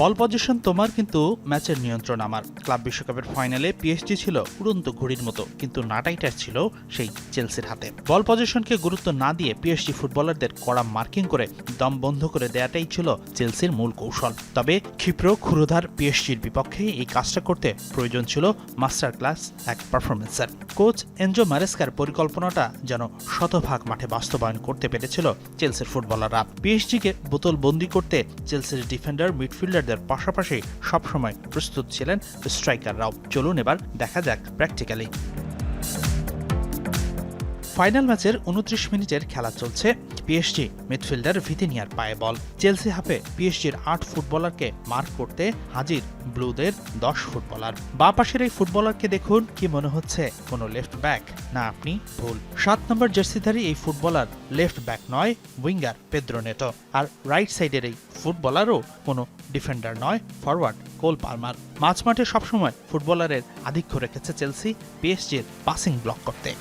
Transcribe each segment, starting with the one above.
বল position তোমার, কিন্তু ম্যাচের নিয়ন্ত্রণ আমার। ক্লাব বিশ্বকাপের ফাইনালে পিএসজি ছিল উড়ন্ত ঘড়ির মতো, কিন্তু নাটাইটার ছিল সেই চেলসির হাতে। বল পজিশনকে গুরুত্ব না দিয়ে পিএসজি ফুটবলারদের কড়া মার্কিং করে দম বন্ধ করে দেয়াটাই ছিল চেলসির মূল কৌশল। তবে ক্ষিপ্র, ক্ষুরধার পিএসজির বিপক্ষে এই কাজটা করতে প্রয়োজন ছিল মাস্টার ক্লাস এক পারফরমেন্সের কোচ এনজো মারেস্কার পরিকল্পনাটা যেন শতভাগ মাঠে বাস্তবায়ন করতে পেরেছিল চেলসির ফুটবলাররা। পিএসজিকে বোতল বন্দি করতে চেলসির ডিফেন্ডার মিডফিল্ডারদের পাশাপাশি সবসময় প্রস্তুত ছিলেন স্ট্রাইকাররাও। চলুন এবার দেখা যাক প্র্যাকটিক্যালি ফাইনাল ম্যাচের উনত্রিশ মিনিটের খেলা চলছে পিএসজি। মিডফিল্ডার ভিতিনিয়ার পায়ে বল। চেলসি হাফে পিএসজির আট ফুটবলারকে মার্ক করতে হাজির ব্লুদের দশ ফুটবলার। বা পাশের এই ফুটবলারকে দেখুন কি মনে হচ্ছে কোনো লেফট ব্যাক, না আপনি ভুল। সাত নম্বর জার্সিধারী এই ফুটবলার লেফট ব্যাক নয়, উইঙ্গার পেদ্রো নেটো। আর রাইট সাইডের এই ফুটবলারও কোনো ডিফেন্ডার নয়, ফরওয়ার্ড কোল পালমার। মাঝ মাঠে সবসময় ফুটবলারের আধিক্য রেখেছে চেলসি পিএসজির পাসিং ব্লক করতে।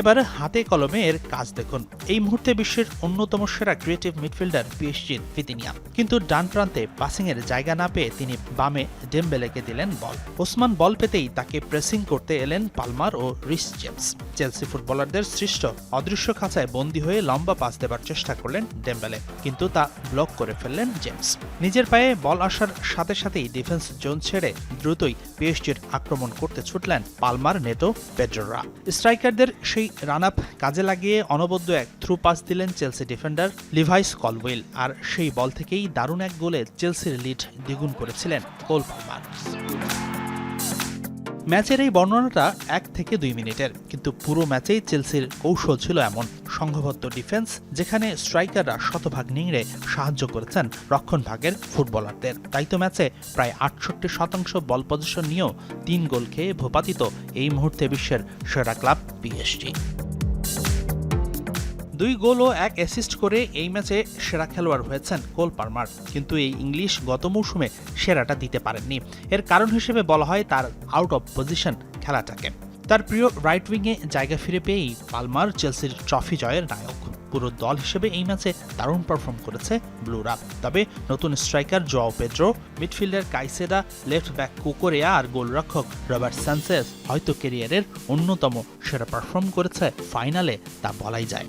এবার হাতে কলমে এর কাজ দেখুন। এই মুহূর্তে বিশ্বের অন্যতম সেরা ক্রিয়েটিভ মিডফিল্ডার পিএসজির ফিতিনিয়া কিন্তু ডান প্রান্তে পাসিং এর জায়গা না পেয়ে তিনি বামে ডেমবেলেকে দিলেন বল। ওসমান বল পেতেই তাকে প্রেসিং করতে এলেন পালমার ও রিস জেমস। চেলসি ফুটবলারদের সৃষ্ট অদৃশ্য খাঁচায় বন্দী হয়ে লম্বা পাস দেবার চেষ্টা করলেন ডেমবেলে কিন্তু তা ব্লক করে ফেললেন জেমস। নিজের পায়ে বল আসার সাথে সাথেই ডিফেন্স জোন ছেড়ে দ্রুতই পিএসজির আক্রমণ করতে ছুটলেন পালমার নেতো পেড্রোরা। স্ট্রাইকারদের সেই রান আপ কাজে লাগিয়ে অনবদ্য এক থ্রু পাস দিলেন চেলসি ডিফেন্ডার লিভাইস কলওয়েল আর সেই বল থেকেই দারুণ এক গোলে চেলসির লিড দ্বিগুণ করেছিলেন কোল ম্যাচের এই বর্ণনাটা এক থেকে দুই মিনিটের, কিন্তু পুরো ম্যাচেই চেলসির কৌশল ছিল এমন। সংঘবদ্ধ ডিফেন্স, যেখানে স্ট্রাইকাররা শতভাগ নিংড়ে সাহায্য করেছেন রক্ষণভাগের ফুটবলারদের। তাই তো ম্যাচে প্রায় আটষট্টি শতাংশ বল পজিশন নিয়েও তিন গোল খেয়ে ভোপাতিত এই মুহূর্তে বিশ্বের সেরা ক্লাব পিএসজি। দুই গোল ও এক অ্যাসিস্ট করে এই ম্যাচে সেরা খেলোয়াড় হয়েছেন কোল পারমার। কিন্তু এই ইংলিশ গত মৌসুমে সেরাটা দিতে পারেননি। এর কারণ হিসেবে বলা হয় তার আউট অফ পজিশন খেলাটাকে। তার প্রিয় রাইট উইংয়ে জায়গা ফিরে পেয়েই পালমার চেলসির ট্রফি জয়ের নায়ক। পুরো দল হিসেবে এই ম্যাচে দারুণ পারফর্ম করেছে ব্লুরা। তবে নতুন striker Joao Pedro midfielder Caicedo left back Cucurella আর গোলরক্ষক রবার্ট সানসেস হয়তো কেরিয়ারের অন্যতম সেরা পারফর্ম করেছে ফাইনালে তা বলাই যায়।